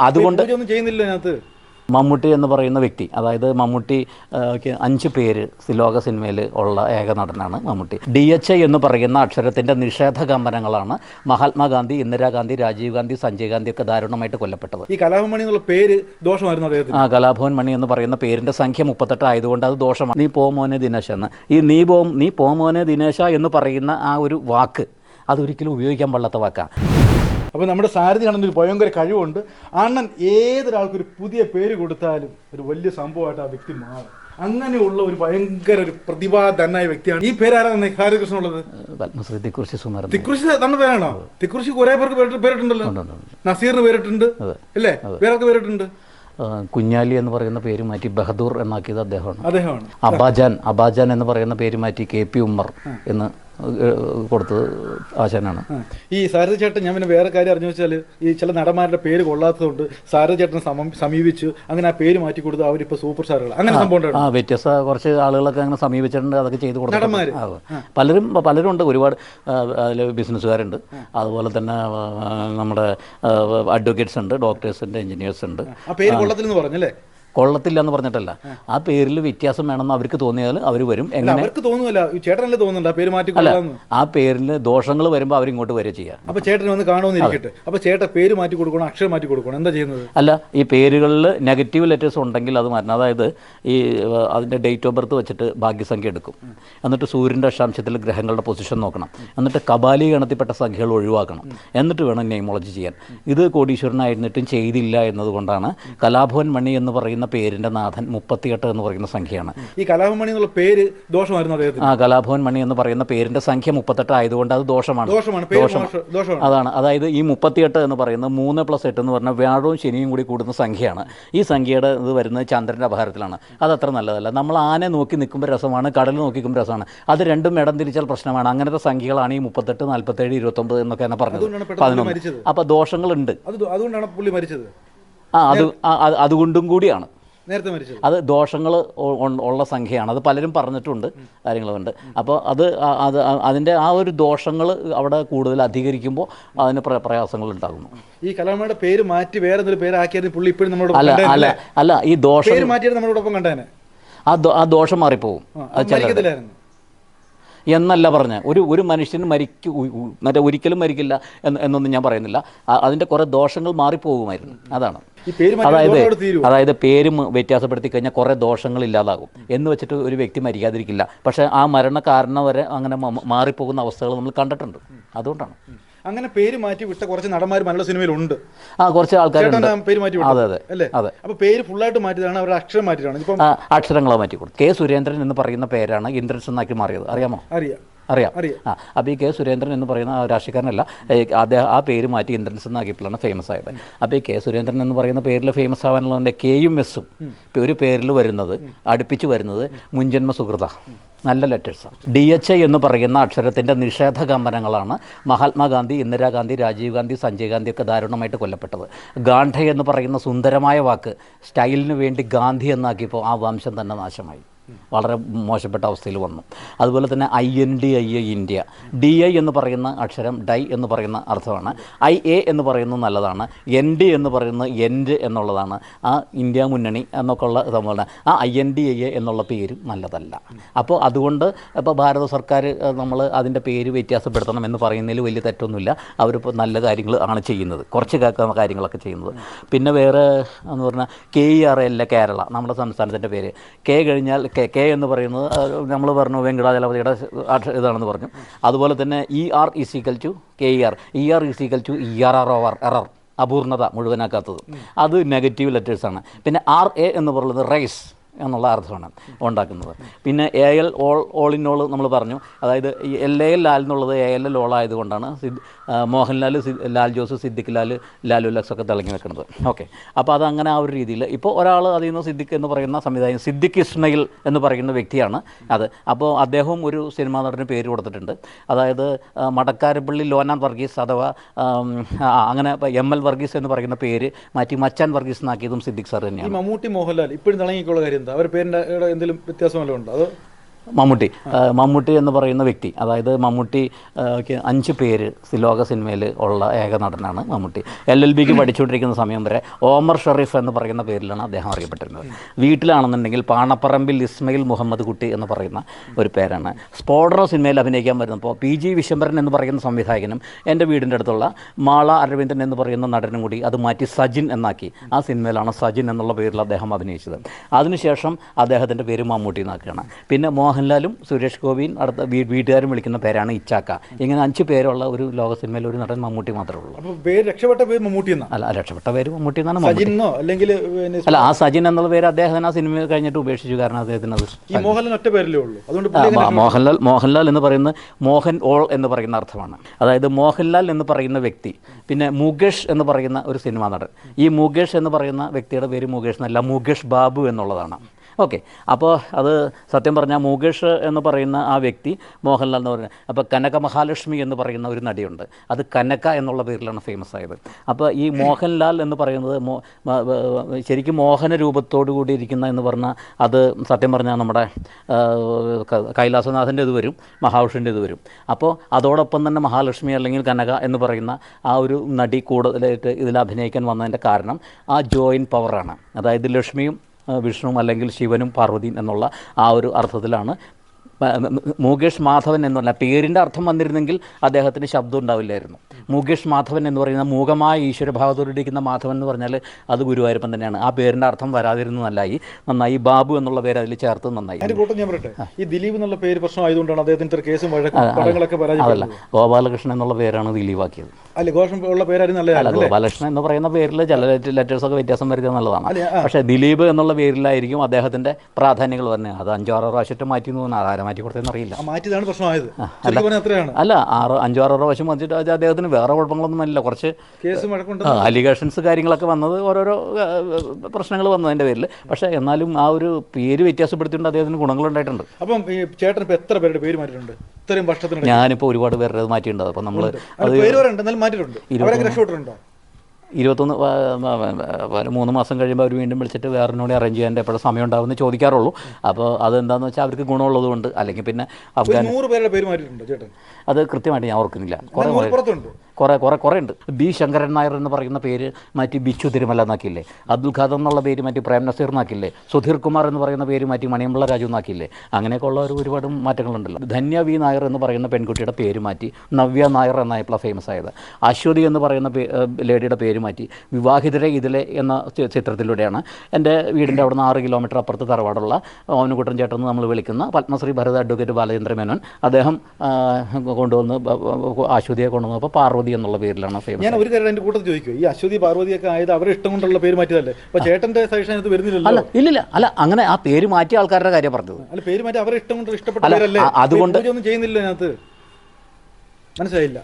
അതുകൊണ്ട് മമ്മൂട്ടി എന്ന് പറയുന്ന വ്യക്തി അതായത് മമ്മൂട്ടി അഞ്ച് പേര് ലോക സിനിമയിൽ ഉള്ള ഏക നടനാണ് മമ്മൂട്ടി. ഡി എച്ച് ഐ എന്ന് പറയുന്ന അക്ഷരത്തിന്റെ നിഷേധ കമ്പനങ്ങളാണ് മഹാത്മാഗാന്ധി ഇന്ദിരാഗാന്ധി രാജീവ് ഗാന്ധി സഞ്ജയ് ഗാന്ധി ഒക്കെ ദാരുണമായിട്ട് കൊല്ലപ്പെട്ടത്. ഈ കലാഭവൻ മണി എന്നുള്ള പേര് ദോഷമായിരുന്നു അദ്ദേഹത്തിന്. ആ കലാഭവൻ മണി എന്ന് പറയുന്ന പേരിന്റെ സംഖ്യ മുപ്പത്തെട്ട് ആയതുകൊണ്ട് അത് ദോഷമാണ്. നീ പോമോനെ ദിനേശ് എന്ന്. ഈ നീ പോ നീ പോമോനെ ദിനേശ എന്ന് പറയുന്ന ആ ഒരു വാക്ക് അതൊരിക്കലും ഉപയോഗിക്കാൻ പാടില്ലാത്ത വാക്കാണ് അപ്പോൾ നമ്മുടെ സാരഥി ആണെന്ന് ഒരു ഭയങ്കര കഴിവുണ്ട്. അണ്ണൻ ഏതൊരാൾക്കും ഒരു പുതിയ പേര് കൊടുത്താലും ഒരു വലിയ സംഭവമായിട്ട് ആ വ്യക്തി മാറും. അങ്ങനെയുള്ള ഒരു ഭയങ്കര ഒരു പ്രതിഭാധനായ വ്യക്തിയാണ്. ഈ പേരാരാണ് ഹാരികൃഷ്ണ ഹരികൃഷ്ണൻ ഉള്ളത്? പത്മശ്രീ തിക്കുറിശി സുമരൻ. തിക്കുറിശി തന്ന പേരാണോ? തിക്കുറിശി കുറെ പേർക്ക് പേരിട്ട് പേരിട്ടുണ്ടല്ലോ. നസീറിന് പേരിട്ടുണ്ട്. അല്ലേ? പേരൊക്കെ പേരിട്ടുണ്ട്? കുഞ്ഞാലി എന്ന് പറയുന്ന പേര് മാറ്റി ബഹദൂർ എന്നാക്കിയത് അദ്ദേഹമാണ്. അദ്ദേഹമാണ്. അബാജാൻ അബാജാൻ എന്ന് പറയുന്ന പേര് മാറ്റി കെ പി ഉമ്മർ എന്ന് കൊടുത്തത് ആശാനാണ്. ഈ സാരഥി ചേട്ടൻ ഞാൻ പിന്നെ വേറെ കാര്യം അറിഞ്ഞു വെച്ചാൽ ഈ ചില നടന്മാരുടെ പേര് കൊള്ളാത്തതുകൊണ്ട് സാരഥി ചേട്ടനെ സമം സമീപിച്ച്. അങ്ങനെ ആ പേര് മാറ്റി കൊടുത്ത് അവരിപ്പോൾ സൂപ്പർ സ്റ്റാറുകൾ. അങ്ങനെ സംഭവം ആ വ്യത്യസ്ത കുറച്ച് ആളുകളൊക്കെ അങ്ങനെ സമീപിച്ചിട്ടുണ്ട്. അതൊക്കെ ചെയ്ത് കൊടുക്കും പലരും പലരും ഉണ്ട്. ഒരുപാട് അതിൽ ബിസിനസ്സുകാരുണ്ട്. അതുപോലെ തന്നെ നമ്മുടെ അഡ്വക്കേറ്റ്സ് ഉണ്ട് ഡോക്ടേഴ്സ് ഉണ്ട് എഞ്ചിനീയേഴ്സ് ഉണ്ട്. ആ പേര് കൊള്ളത്തില്ലെന്ന് പറഞ്ഞല്ലേ? കൊള്ളത്തില്ല എന്ന് പറഞ്ഞിട്ടല്ല. ആ. പേരിൽ വ്യത്യാസം വേണമെന്ന് അവർക്ക് തോന്നിയാൽ അവർ വരും. എങ്ങനെ? അവർക്ക് തോന്നുന്നില്ല ചേട്ടനല്ലേ തോന്നുന്നുണ്ട് ആ പേര് മാറ്റി ആ പേരിൽ ദോഷങ്ങൾ വരുമ്പോൾ അവരിങ്ങോട്ട് വരെ ചെയ്യാം. അപ്പൊ ചേട്ടൻ വന്ന് കാണുമെന്നിരിക്കട്ടെ. അപ്പൊ ചേട്ടൻ പേര് മാറ്റി കൊടുക്കണം? അക്ഷരം മാറ്റി കൊടുക്കണം? എന്താ ചെയ്യുന്നത്? അല്ല ഈ പേരുകളിൽ നെഗറ്റീവ് ലെറ്റേഴ്സ് ഉണ്ടെങ്കിൽ അത് മാറ്റണം. അതായത് ഈ അതിന്റെ അതിന്റെ ഡേറ്റ് ഓഫ് ബർത്ത് വെച്ചിട്ട് ഭാഗ്യസംഖ്യ എടുക്കും. എന്നിട്ട് സൂര്യന്റെ അക്ഷാംശത്തിൽ ഗ്രഹങ്ങളുടെ പൊസിഷൻ നോക്കണം. എന്നിട്ട് കബാലി ഗണത്തിൽപ്പെട്ട സംഖ്യകൾ ഒഴിവാക്കണം. എന്നിട്ട് വേണം നെയ്മോളജി ചെയ്യാൻ. ഇത് കോടീശ്വരനായിരുന്നിട്ടും ചെയ്തില്ല എന്നതുകൊണ്ടാണ് കലാഭവൻ മണി എന്ന് പറയുന്ന പേരിന്റെ നാഥൻ മുപ്പത്തിയെട്ട് എന്ന് പറയുന്ന സംഖ്യയാണ്. ഈ കലാഭവൻ മണി എന്നുള്ള പേര് ദോഷമായിരുന്നു അദ്ദേഹത്തിന്. ആ കലാഭവൻ മണി എന്ന് പറയുന്ന പേരിന്റെ സംഖ്യ മുപ്പത്തെട്ട് ആയതുകൊണ്ട് അത് ദോഷമാണ്. ദോഷമാണ് അതാണ്. അതായത് ഈ മുപ്പത്തിയെട്ട് എന്ന് പറയുന്നത് മൂന്ന് പ്ലസ് എട്ട് എന്ന് പറഞ്ഞാൽ വ്യാഴവും ശനിയും കൂടി കൂടുന്ന സംഖ്യയാണ്. ഈ സംഖ്യയുടെ ഇത് വരുന്നത് ചന്ദ്രന്റെ അപഹാരത്തിലാണ്. അത് അത്ര നല്ലതല്ല. നമ്മൾ ആനെ നോക്കി നിൽക്കുമ്പോൾ രസമാണ് കടൽ നോക്കി നിൽക്കുമ്പോൾ രസമാണ്. അത് രണ്ടും ഇടം തിരിച്ചാൽ പ്രശ്നമാണ്. അങ്ങനത്തെ സംഖ്യകളാണ് ഈ മുപ്പത്തെട്ട് നാൽപ്പത്തേഴ് ഇരുപത്തൊമ്പത് എന്നൊക്കെ തന്നെ പറഞ്ഞത്. പതിനൊന്ന്. അപ്പോൾ ദോഷങ്ങളുണ്ട്. അത് അതുകൊണ്ടാണ് പുള്ളി മരിച്ചത്. ആ, അത് അതുകൊണ്ടും കൂടിയാണ്. നേരത്തെ മരിച്ചു അത് ദോഷങ്ങൾ ഉള്ള സംഖ്യയാണ്. അത് പലരും പറഞ്ഞിട്ടുണ്ട് കാര്യങ്ങളുണ്ട്. അപ്പോൾ അത് അത് ആ- അതിന്റെ ആ ഒരു ദോഷങ്ങൾ അവിടെ കൂടുതൽ അധികരിക്കുമ്പോൾ അതിന് പ്ര- പ്രയാസങ്ങൾ ഉണ്ടാകുന്നു. ഈ കലാമയുടെ പേര് മാറ്റി വേറെ എന്തൊരു പേരാക്കിയത് പുള്ളി ഇപ്പോഴും നമ്മളോട് അല്ല അല്ല അല്ല ഈ ദോഷം മാറ്റിയത് നമ്മളോടൊപ്പം കണ്ടേനെ? ആ ദോഷം മാറിപ്പോവും. അത് എന്നല്ല പറഞ്ഞ. ഒരു ഒരു മനുഷ്യൻ മരിക്കു മറ്റേ ഒരിക്കലും മരിക്കില്ല എന്ന് എന്നൊന്നും ഞാൻ പറയുന്നില്ല. അതിന്റെ കുറേ ദോഷങ്ങൾ മാറിപ്പോകുമായിരുന്നു. അതാണ്. അതായത് അതായത് പേര് വ്യത്യാസപ്പെടുത്തി കഴിഞ്ഞാൽ കുറേ ദോഷങ്ങൾ ഇല്ലാതാകും. എന്ന് വെച്ചിട്ട് ഒരു വ്യക്തി മരിക്കാതിരിക്കില്ല. പക്ഷേ ആ മരണ കാരണം വരെ അങ്ങനെ മാറിപ്പോകുന്ന അവസ്ഥകൾ നമ്മൾ കണ്ടിട്ടുണ്ട്. അതുകൊണ്ടാണ്. അങ്ങനെ പേര് മാറ്റി വിട്ട കുറച്ച് നടന്മാർ മലയാള സിനിമയിലുണ്ട് ആ കുറച്ച് ആൾക്കാർ പേര് മാറ്റി വിട്ടു അതെ അതെ. അല്ലേ? അതെ. അപ്പൊ പേര് ഫുള്ളായിട്ട് മാറ്റിയതാണ് അവരുടെ അക്ഷരം മാറ്റിയതാണ്. ഇപ്പം അക്ഷരങ്ങളെ മാറ്റി കൊടുത്തു. കെ സുരേന്ദ്രൻ എന്ന് പറയുന്ന പേരാണ് ഇന്ദ്രൻസ് എന്നാക്കി മാറിയത്. അറിയാമോ? അറിയാം. അറിയാം. അറിയാം. ആ അപ്പോൾ ഈ കെ സുരേന്ദ്രൻ എന്ന് പറയുന്ന ആ രാഷ്ട്രീയക്കാരനല്ല അദ്ദേഹം ആ പേര് മാറ്റി ഇന്ദ്രൻസ് എന്നാക്കിയപ്പോഴാണ് ഫേമസ് ആയത്. അപ്പോൾ ഈ കെ സുരേന്ദ്രൻ എന്ന് പറയുന്ന പേരിൽ ഫേമസ് ആവാനുള്ളതിന്റെ കെയും എസും ഒരു പേരിൽ വരുന്നത് അടുപ്പിച്ച് വരുന്നത് മുൻജന്മ സുഹൃത നല്ല ലെറ്റേഴ്സാണ് ഡി എച്ച് ഐ എന്ന് പറയുന്ന അക്ഷരത്തിന്റെ നിഷേധ കമ്പനങ്ങളാണ് മഹാത്മാഗാന്ധി ഇന്ദിരാഗാന്ധി രാജീവ് ഗാന്ധി സഞ്ജയ് ഗാന്ധി ഒക്കെ ദാരുണമായിട്ട് കൊല്ലപ്പെട്ടത്. ഗാന്ധ എന്ന് പറയുന്ന സുന്ദരമായ വാക്ക് സ്റ്റൈലിന് വേണ്ടി ഗാന്ധി എന്നാക്കിയപ്പോൾ ആ വംശം തന്നെ നാശമായി. വളരെ മോശപ്പെട്ട അവസ്ഥയിൽ വന്നു. അതുപോലെ തന്നെ I N D I A India. D I എന്ന് പറയുന്ന അക്ഷരം ഡൈ എന്ന് പറയുന്ന അർത്ഥമാണ്. ഐ എ എന്ന് പറയുന്നത് നല്ലതാണ്. എൻ ഡി എന്ന് പറയുന്നത് എൻഡ് എന്നുള്ളതാണ്. ആ ഇന്ത്യ മുന്നണി എന്നൊക്കെ ഉള്ള സംഭവമാണ് ആ I N D I A എന്നുള്ള പേര് നല്ലതല്ല. അപ്പോൾ അതുകൊണ്ട് ഇപ്പോൾ ഭാരത സർക്കാർ നമ്മൾ അതിന്റെ പേര് വ്യത്യാസപ്പെടുത്തണം എന്ന് പറയുന്നതിൽ വലിയ തെറ്റൊന്നുമില്ല. അവരിപ്പോൾ നല്ല കാര്യങ്ങൾ ആണ് ചെയ്യുന്നത്. കുറച്ച് കാര്യങ്ങളൊക്കെ ചെയ്യുന്നത്. പിന്നെ വേറെ എന്ന് പറഞ്ഞാൽ കെ ഇ ആർ എല്ല കേരള നമ്മുടെ സംസ്ഥാനത്തിന്റെ പേര്. കെ കഴിഞ്ഞാൽ കെ കെ എന്ന് പറയുന്നത് നമ്മൾ പറഞ്ഞു വെങ്കടാചലപതിയുടെ ഇതാണെന്ന് പറഞ്ഞു. അതുപോലെ തന്നെ E R is equal to K E R E R is equal to E R R over error അപൂർണത മുഴുവനാക്കാത്തത്. അത് നെഗറ്റീവ് ലെറ്റേഴ്സാണ് പിന്നെ ആർ എ എന്ന് പറയുന്നത് റൈസ് എന്നുള്ള അർത്ഥമാണ് ഉണ്ടാക്കുന്നത്. പിന്നെ A L all all in all നമ്മൾ പറഞ്ഞു. അതായത് എൽ എ എൽ ലാൽ എന്നുള്ളത് എ എൽ എൽ ഓൾ ആയതുകൊണ്ടാണ് സിദ് മോഹൻലാൽ ലാൽ ജോസ് സിദ്ദിഖ് ലാൽ ലാലു ലക്സ് ഒക്കെ തിളങ്ങി വെക്കുന്നത്. ഓക്കെ അപ്പോൾ അതങ്ങനെ ആ ഒരു രീതിയിൽ ഇപ്പോൾ ഒരാൾ അതിൽ നിന്ന് സിദ്ദിഖ് എന്ന് പറയുന്ന സംവിധായകൻ സിദ്ദിഖ് ഇസ്മയിൽ എന്ന് പറയുന്ന വ്യക്തിയാണ് അത്. അപ്പോൾ അദ്ദേഹവും ഒരു സിനിമാ നടന് പേര് കൊടുത്തിട്ടുണ്ട്. അതായത് മടക്കാരപ്പള്ളി ലോനാൻ വർഗീസ് അഥവാ അങ്ങനെ എം എൽ വർഗീസ് എന്ന് പറയുന്ന പേര് മാറ്റി മച്ചാൻ വർഗീസ് എന്നാക്കിയതും സിദ്ദിഖ് സാർ തന്നെയാണ്. മമ്മൂട്ടി മോഹൻലാൽ ഇപ്പോഴും തിളങ്ങിക്കുള്ള കാര്യം എന്താ അവരുടെ ഇവിടെ എന്തെങ്കിലും വ്യത്യാസം വല്ലതും ഉണ്ടോ? അതോ മമ്മൂട്ടി. മമ്മൂട്ടി എന്ന് പറയുന്ന വ്യക്തി അതായത് മമ്മൂട്ടി അഞ്ച് പേര് ലോക സിനിമയിൽ ഉള്ള ഏക നടനാണ് മമ്മൂട്ടി. എൽ എൽ ബിക്ക് പഠിച്ചുകൊണ്ടിരിക്കുന്ന സമയം വരെ ഓമർ ഷെറീഫ് എന്ന് പറയുന്ന പേരിലാണ് അദ്ദേഹം അറിയപ്പെട്ടിരുന്നത്. വീട്ടിലാണെന്നുണ്ടെങ്കിൽ പാണപ്പറമ്പിൽ ഇസ്മയിൽ മുഹമ്മദ് കുട്ടി എന്ന് പറയുന്ന ഒരു പേരാണ്. സ്പോഡറോ സിനിമയിൽ അഭിനയിക്കാൻ വരുന്നപ്പോൾ പി ജി വിശംബരൻ എന്ന് പറയുന്ന സംവിധായകനും എന്റെ വീടിന്റെ അടുത്തുള്ള മാള അരവിന്ദൻ എന്ന് പറയുന്ന നടനും കൂടി അത് മാറ്റി സജിൻ എന്നാക്കി. ആ സിനിമയിലാണ് സജിൻ എന്നുള്ള പേരിൽ അദ്ദേഹം അഭിനയിച്ചത്. അതിനുശേഷം അദ്ദേഹത്തിന്റെ പേര് മമ്മൂട്ടി എന്നാക്കുകയാണ്. പിന്നെ മോഹൻലാലും സുരേഷ് ഗോപിയും അടുത്ത വീട്ടുകാരും വിളിക്കുന്ന പേരാണ് ഇച്ചാക്ക. ഇങ്ങനെ അഞ്ച് പേരുള്ള ഒരു ലോക സിനിമയിൽ ഒരു നടൻ മമ്മൂട്ടി മാത്രമേ ഉള്ളൂ. പേര് രക്ഷപ്പെട്ട പേര് മമ്മൂട്ടി അല്ല രക്ഷപ്പെട്ട പേര് മമ്മൂട്ടി എന്നാണ് സജിനോ അല്ലെങ്കിൽ അല്ല ആ സജിൻ എന്നുള്ള പേര് അദ്ദേഹത്തിന് ആ സിനിമ കഴിഞ്ഞിട്ട് ഉപേക്ഷിച്ചു കാരണം അദ്ദേഹത്തിന് അത് ഈ മോഹൻലാൽ ഒറ്റ ഉള്ളൂ. അതുകൊണ്ട് മോഹൻലാൽ എന്ന് പറയുന്ന മോഹൻ ഓൾ എന്ന് പറയുന്ന അർത്ഥമാണ്. അതായത് മോഹൻലാൽ എന്ന് പറയുന്ന വ്യക്തി പിന്നെ മുകേഷ് എന്ന് പറയുന്ന ഒരു സിനിമാ നടൻ. ഈ മുകേഷ് എന്ന് പറയുന്ന വ്യക്തിയുടെ പേര് മുകേഷ് എന്നല്ല മുകേഷ് ബാബു എന്നുള്ളതാണ്. ഓക്കെ. അപ്പോൾ അത് സത്യം പറഞ്ഞാൽ മുകേഷ് എന്ന് പറയുന്ന ആ വ്യക്തി മോഹൻലാൽ എന്ന് പറയുന്നത് അപ്പോൾ കനക മഹാലക്ഷ്മി എന്ന് പറയുന്ന ഒരു നടിയുണ്ട്. അത് കനക എന്നുള്ള പേരിലാണ് ഫേമസ് ആയത്. അപ്പോൾ ഈ മോഹൻലാൽ എന്ന് പറയുന്നത് ശരിക്കും മോഹന രൂപത്തോടു കൂടി ഇരിക്കുന്ന എന്ന് പറഞ്ഞാൽ അത് സത്യം പറഞ്ഞാൽ നമ്മുടെ കൈലാസനാഥന്റെ ഇത് വരും മഹാവിഷ്ണുവിന്റെ ഇത് വരും. അപ്പോൾ അതോടൊപ്പം തന്നെ മഹാലക്ഷ്മി അല്ലെങ്കിൽ കനക എന്ന് പറയുന്ന ആ ഒരു നടി കൂടുതലായിട്ട് ഇതിൽ അഭിനയിക്കാൻ വന്നതിന്റെ കാരണം ആ ജോയിൻ പവറാണ് അതായത് ലക്ഷ്മിയും വിഷ്ണുവും അല്ലെങ്കിൽ ശിവനും പാർവതിയും എന്നുള്ള ആ ഒരു അർത്ഥത്തിലാണ്. മുകേഷ് മാധവൻ എന്നുള്ള പേരിന്റെ അർത്ഥം വന്നിരുന്നെങ്കിൽ അദ്ദേഹത്തിന് ശബ്ദം ഉണ്ടാവില്ലായിരുന്നു. മുകേഷ് മാധവൻ എന്ന് പറയുന്ന മൂകമായ ഈശ്വര ഈശ്വരഭാവത്തോടിരിക്കുന്ന മാധവൻ എന്ന് പറഞ്ഞാൽ അത് ഗുരുവായൂരപ്പൻ തന്നെയാണ്. ആ പേരിന്റെ അർത്ഥം വരാതിരുന്നു നല്ലായി നന്നായി ബാബു എന്നുള്ള പേര് അതിൽ ചേർത്ത് നന്നായി. ഞാൻ പറയട്ടെ. ഈ ദിലീപ് എന്നുള്ള പേര് പ്രശ്നമായതുകൊണ്ടാണ് അദ്ദേഹത്തിന്റെ കേസും പടങ്ങളൊക്കെ അതല്ല. ഗോപാലകൃഷ്ണൻ എന്നുള്ള പേരാണ് ദിലീപാക്കിയത്. അല്ല ഘോഷം ഉള്ള പേരായിരുന്നു അല്ല ഗോപാലകൃഷ്ണൻ എന്ന് പറയുന്ന പേരിൽ ചില ലെറ്റേഴ്സൊക്കെ വ്യത്യാസം വരുത്തുക നല്ലതാണ്. പക്ഷെ ദിലീപ് എന്നുള്ള പേരിലായിരിക്കും അദ്ദേഹത്തിന്റെ പ്രാധാന്യങ്ങൾ പറഞ്ഞത് അത് അഞ്ചോ ആറോ പ്രാവശ്യത്തെ മാറ്റി എന്ന് തോന്നുന്നു. ആരെ മാറ്റി കൊടുത്തതെന്ന് അറിയില്ല. മാറ്റിയതാണ് പ്രശ്നമായത് അല്ല. അല്ല ആറ് അഞ്ചോ ആറോ പ്രാവശ്യം അത് അദ്ദേഹത്തിന് വേറെ കുഴപ്പങ്ങളൊന്നും ഇല്ല കുറച്ച് അലിഗേഷൻസ് കാര്യങ്ങളൊക്കെ വന്നത് ഓരോരോ പ്രശ്നങ്ങൾ വന്നതിന്റെ പേരിൽ പക്ഷേ എന്നാലും ആ ഒരു പേര് വ്യത്യാസപ്പെടുത്തിയിട്ട് അദ്ദേഹത്തിന് ഗുണങ്ങളുണ്ടായിട്ടുണ്ട്. അപ്പം ചേട്ടൻ ഇപ്പോൾ എത്ര പേരുടെ പേര് മാറ്റിയിട്ടുണ്ട്? ഇത്രയും വർഷത്തിന് ഞാനിപ്പോൾ ഒരുപാട് പേരുടെ അത് മാറ്റിയിട്ടുണ്ട്. അപ്പോൾ നമ്മൾ മാറ്റിയിട്ടുണ്ട്. ഇരുപത്തൊന്ന് മൂന്ന് മാസം കഴിയുമ്പോൾ അവർ വീണ്ടും വിളിച്ചിട്ട് വേറൊന്നുകൂടി അറേഞ്ച് ചെയ്യാൻ എപ്പോഴും സമയം ഉണ്ടാവുമെന്ന് ചോദിക്കാറുള്ളൂ. അപ്പോൾ അതെന്താണെന്ന് വെച്ചാൽ അവർക്ക് ഗുണമുള്ളതുകൊണ്ട്. അല്ലെങ്കിൽ പിന്നെ അഫ്ഗാൻ നൂറ് പേരുടെ പേര് മാറ്റിയിട്ടുണ്ടോ ചേട്ടൻ? അത് കൃത്യമായിട്ട് ഞാൻ ഓർക്കുന്നില്ല. കുറേ കുറേ കുറേ കുറേ ഉണ്ട്. ബി ശങ്കരൻ നായർ എന്ന് പറയുന്ന പേര് മാറ്റി ബിച്ചു തിരുമല എന്നാക്കില്ലേ അബ്ദുൽ ഖാദർ എന്നുള്ള പേര് മാറ്റി പ്രേം നസീർ എന്നാക്കില്ലേ സുധീർ കുമാർ എന്ന് പറയുന്ന പേര് മാറ്റി മണിയമ്പിള്ള രാജു എന്നാക്കില്ലേ അങ്ങനെയൊക്കെ ഉള്ള ഒരു ഒരുപാട് മാറ്റങ്ങളുണ്ടല്ലോ. ധന്യ വി നായർ എന്ന് പറയുന്ന പെൺകുട്ടിയുടെ പേര് മാറ്റി നവ്യ നായർ എന്നായപ്പോൾ ഫേമസ് ആയത്. അശ്വതി എന്ന് പറയുന്ന ലേഡിയുടെ പേര് മാറ്റി വിവാഹിതരെ ഇതിലെ എന്ന ചിത്രത്തിലൂടെയാണ് എന്റെ വീടിന്റെ അവിടെ നിന്ന് ആറ് കിലോമീറ്റർ അപ്പുറത്ത് തറവാടുള്ള ഓനുകുട്ടൻ ചേട്ടൻ നമ്മൾ വിളിക്കുന്ന പത്മശ്രീ ഭരത അഡ്വക്കേറ്റ് ബാലചന്ദ്ര മേനോൻ അദ്ദേഹം കൊണ്ടുവന്ന് അശ്വതിയെ കൊണ്ടുവന്നപ്പോൾ പാർവതി എന്നുള്ള പേരിലാണ് ഫേമസ് ഞാൻ ഒരു കാര്യം എന്റെ കൂട്ടത്തിൽ ചോദിക്കും ഈ അശ്വതി പാർവതിയൊക്കെ ആയത് അവരെ ഇഷ്ടം കൊണ്ടുള്ള പേര് മാറ്റിയതല്ലേ? അപ്പൊ ചേട്ടന്റെ സജഷൻ അത് വരുന്നില്ലല്ലോ. അല്ല ഇല്ലില്ല. അല്ല അങ്ങനെ ആ പേര് മാറ്റിയ ആൾക്കാരുടെ കാര്യം പറഞ്ഞത്. അല്ല പേര് മാറ്റി അവരെ ഇഷ്ടം കൊണ്ട് ഇഷ്ടപ്പെട്ട അതുകൊണ്ട്- ഒന്നും ചെയ്യുന്നില്ല അതിനകത്ത്. മനസ്സിലായില്ല.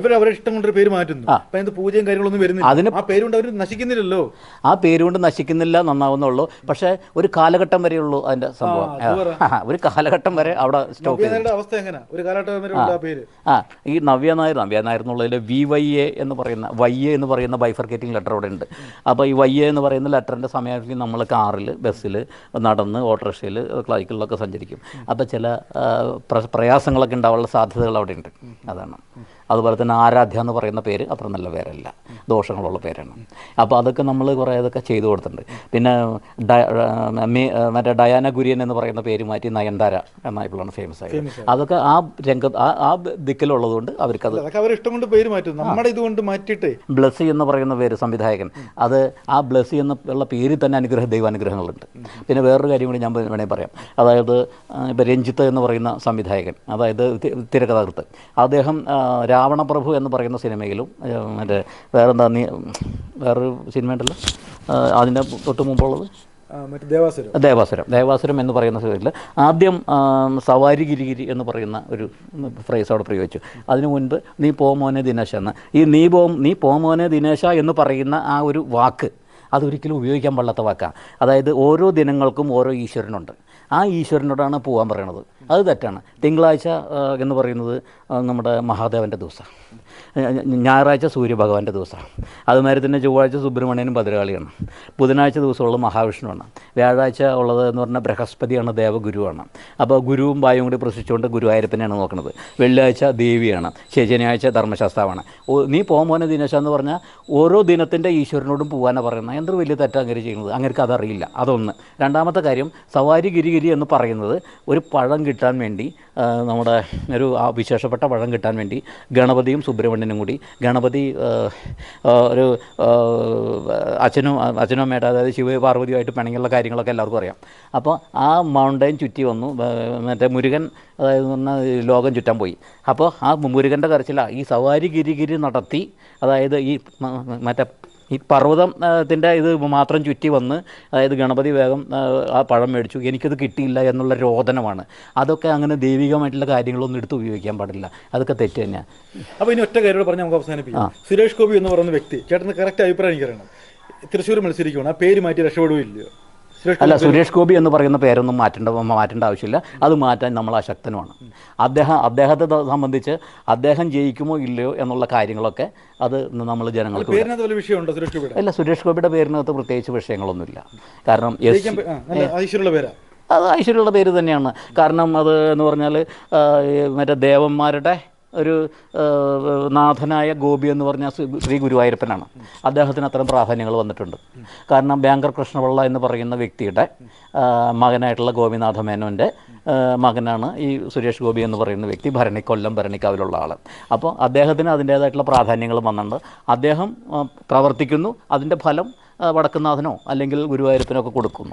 ഇവർ അവരുടെ ഇഷ്ടം കൊണ്ടൊരു പേര് മാറ്റുന്നു. അതിനകത്ത് പൂജയും കാര്യങ്ങളൊന്നും വരുന്നില്ല. അതിന് ആ പേരുകൊണ്ട് അവർ നശിക്കുന്നില്ലല്ലോ. ആ പേരുകൊണ്ട് നശിക്കുന്നില്ല നന്നാവുന്നുള്ളൂ. പക്ഷേ ഒരു കാലഘട്ടം വരെ ഉള്ളൂ അതിന്റെ സംഭവം. അത് ഒരു കാലഘട്ടം വരെ അവിടെ സ്റ്റോപ്പ് അവസ്ഥ എങ്ങനെ? ഒരു കാലഘട്ടം വരെ ആ പേര്? ആ ഈ നവ്യ നായർ നവ്യ നായർ എന്നുള്ളതിൽ വി വൈ എ എന്ന് പറയുന്ന വൈ എ എന്ന് പറയുന്ന ബൈഫർക്കേറ്റിംഗ് ലെറ്റർ അവിടെ ഉണ്ട്. അപ്പോൾ ഈ വൈ എ എന്ന് പറയുന്ന ലെറ്ററിന്റെ സമയത്തിൽ നമ്മൾ കാറിൽ ബസ്സിൽ നടന്ന് ഓട്ടോറിക്ഷയിൽ ക്ലൈക്കിളിലൊക്കെ സഞ്ചരിക്കും. അപ്പോൾ ചില പ്രയാസങ്ങളൊക്കെ ഉണ്ടാവാനുള്ള സാധ്യതകൾ അവിടെ ഉണ്ട് അതാണ് അതുപോലെ തന്നെ ആരാധ്യ എന്ന് പറയുന്ന പേര് അത്ര നല്ല പേരല്ല. ദോഷങ്ങളുള്ള പേരാണ്. അപ്പോൾ അതൊക്കെ നമ്മൾ കുറേ അതൊക്കെ ചെയ്തു കൊടുത്തിട്ടുണ്ട്. പിന്നെ മറ്റേ ഡയാന കുര്യൻ എന്ന് പറയുന്ന പേര് മാറ്റി നയൻതാര എന്നായപ്പോഴാണ് ഫേമസ് ആയത്. അതൊക്കെ ആ രംഗത്ത് ആ ആ ദിക്കിലുള്ളതുകൊണ്ട് അവർക്ക് അത് അവർ ഇഷ്ടം കൊണ്ട് പേര് മാറ്റും. നമ്മുടെ ഇതുകൊണ്ട് മാറ്റിയിട്ട് ബ്ലസ്സി എന്ന് പറയുന്ന പേര് സംവിധായകൻ. അത് ആ ബ്ലസ്സി എന്ന ഉള്ള പേരിൽ തന്നെ അനുഗ്രഹ ദൈവാനുഗ്രഹങ്ങളുണ്ട്. പിന്നെ വേറൊരു കാര്യം കൂടി ഞാൻ വേണമെങ്കിൽ പറയാം. അതായത് ഇപ്പം രഞ്ജിത്ത് എന്ന് പറയുന്ന സംവിധായകൻ അതായത് തിരക്കഥാകൃത്ത്. അദ്ദേഹം രാവണപ്രഭു എന്ന് പറയുന്ന സിനിമയിലും മറ്റേ വേറെന്താ നീ വേറൊരു സിനിമ ഉണ്ടല്ലോ. ആ, അതിന്റെ തൊട്ട് മുമ്പുള്ളത്? മറ്റേ ദേവാസുരം. ദേവാസുരം. ദേവാസുരം എന്ന് പറയുന്ന സിനിമയിൽ ആദ്യം സവാരി ഗിരിഗിരി എന്ന് പറയുന്ന ഒരു ഫ്രേസ് അവിടെ പ്രയോഗിച്ചു. അതിനു മുൻപ് നീ പോമോനെ ദിനേശ എന്ന്. ഈ നീ പോ നീ പോമോനെ ദിനേശ എന്ന് പറയുന്ന ആ ഒരു വാക്ക് അതൊരിക്കലും ഉപയോഗിക്കാൻ പാടില്ലാത്ത വാക്കാണ് അതായത് ഓരോ ദിനങ്ങൾക്കും ഓരോ ഈശ്വരനുണ്ട്. ആ ഈശ്വരനോടാണ് പോകാൻ പറയണത്. അത് തെറ്റാണ്. തിങ്കളാഴ്ച എന്ന് പറയുന്നത് നമ്മുടെ മഹാദേവന്റെ ദിവസമാണ് ഞായറാഴ്ച സൂര്യഭഗവാന്റെ ദിവസമാണ് അതുമാതിരി തന്നെ ചൊവ്വാഴ്ച സുബ്രഹ്മണ്യനും ഭദ്രകാളിയാണ്. ബുധനാഴ്ച ദിവസമുള്ളത് മഹാവിഷ്ണുവാണ്. വ്യാഴാഴ്ച ഉള്ളത് എന്ന് പറഞ്ഞാൽ ബൃഹസ്പതിയാണ് ദേവഗുരുവാണ്. അപ്പോൾ ഗുരുവും വായും കൂടി പ്രസിച്ചുകൊണ്ട് ഗുരുവായൂരപ്പനെയാണ് നോക്കുന്നത്. വെള്ളിയാഴ്ച ദേവിയാണ്. ശനിയാഴ്ച ധർമ്മശാസ്ത്രമാണ് നീ പോകുമ്പോൾ ദിനേശ എന്ന് പറഞ്ഞാൽ ഓരോ ദിനത്തിന്റെ ഈശ്വരനോടും പോകാനാണ് പറയുന്നത്. എന്തൊരു വലിയ തെറ്റാണ് അങ്ങനെ ചെയ്യുന്നത്? അങ്ങനെ അതറിയില്ല. അതൊന്ന്. രണ്ടാമത്തെ കാര്യം സവാരി ഗിരിഗിരി എന്ന് പറയുന്നത് ഒരു പഴം കിട്ടാൻ വേണ്ടി നമ്മുടെ ഒരു വിശേഷപ്പെട്ട പഴം കിട്ടാൻ വേണ്ടി ഗണപതിയും സുബ്രഹ്മണ്യനും കൂടി ഗണപതി ഒരു അച്ഛനും അച്ഛനും അമ്മയുടെ അതായത് ശിവ പാർവതിയുമായിട്ട് പിണങ്ങിയുള്ള കാര്യങ്ങളൊക്കെ എല്ലാവർക്കും അറിയാം. അപ്പോൾ ആ മൗണ്ടൈൻ ചുറ്റി വന്നു മറ്റേ മുരുകൻ അതായത് പറഞ്ഞാൽ ലോകം ചുറ്റാൻ പോയി. അപ്പോൾ ആ മുരുകന്റെ കരച്ചിലാണ് ഈ സവാരി ഗിരിഗിരി നടത്തി അതായത് ഈ മറ്റേ ഈ പർവതത്തിന്റെ ഇത് മാത്രം ചുറ്റി വന്ന് അതായത് ഗണപതി വേഗം ആ, പഴം മേടിച്ചു. എനിക്കത് കിട്ടിയില്ല എന്നുള്ള രോദനമാണ്. അതൊക്കെ അങ്ങനെ ദൈവികമായിട്ടുള്ള കാര്യങ്ങളൊന്നും എടുത്ത് ഉപയോഗിക്കാൻ പാടില്ല. അതൊക്കെ തെറ്റ് തന്നെയാണ് അപ്പോൾ ഇനി ഒറ്റ കാര്യം പറഞ്ഞ് നമുക്ക് അവസാനിപ്പിക്കാം. സുരേഷ് ഗോപി എന്ന് പറയുന്ന വ്യക്തി ചേട്ടന് കറക്റ്റ് അഭിപ്രായം എനിക്കറിയണം. തൃശ്ശൂർ മത്സരിക്കുകയാണ് ആ പേര് മാറ്റി രക്ഷപ്പെടുകയില്ലയോ? അല്ല സുരേഷ് ഗോപി എന്ന് പറയുന്ന പേരൊന്നും മാറ്റേണ്ട മാറ്റേണ്ട ആവശ്യമില്ല. അത് മാറ്റാൻ നമ്മൾ അശക്തനുമാണ്. അദ്ദേഹം അദ്ദേഹത്തെ സംബന്ധിച്ച് അദ്ദേഹം ജയിക്കുമോ ഇല്ലയോ എന്നുള്ള കാര്യങ്ങളൊക്കെ അത് നമ്മൾ ജനങ്ങൾക്ക് അല്ല സുരേഷ് ഗോപിയുടെ പേരിനകത്ത് പ്രത്യേകിച്ച് വിഷയങ്ങളൊന്നുമില്ല. കാരണം അത് ഐശ്വര്യമുള്ള പേര് തന്നെയാണ്. കാരണം അത് എന്ന് പറഞ്ഞാൽ മറ്റേ ദേവന്മാരുടെ ഒരു നാഥനായ ഗോപി എന്ന് പറഞ്ഞ ശ്രീ- ഗുരുവായൂരപ്പനാണ്. അദ്ദേഹത്തിന് അത്തരം പ്രാധാന്യങ്ങൾ വന്നിട്ടുണ്ട്. കാരണം ബാങ്കർ കൃഷ്ണപിള്ള എന്ന് പറയുന്ന വ്യക്തിയുടെ മകനായിട്ടുള്ള ഗോപിനാഥ മേനോന്റെ മകനാണ് ഈ സുരേഷ് ഗോപി എന്ന് പറയുന്ന വ്യക്തി ഭരണി കൊല്ലം ഭരണിക്കാവിലുള്ള ആൾ അപ്പോൾ അദ്ദേഹത്തിന് അതിന്റേതായിട്ടുള്ള പ്രാധാന്യങ്ങൾ വന്നിട്ടുണ്ട്. അദ്ദേഹം പ്രവർത്തിക്കുന്നു. അതിന്റെ ഫലം വടക്കുന്നാഥനോ അല്ലെങ്കിൽ ഗുരുവായൂരപ്പനോ ഒക്കെ കൊടുക്കുന്നു.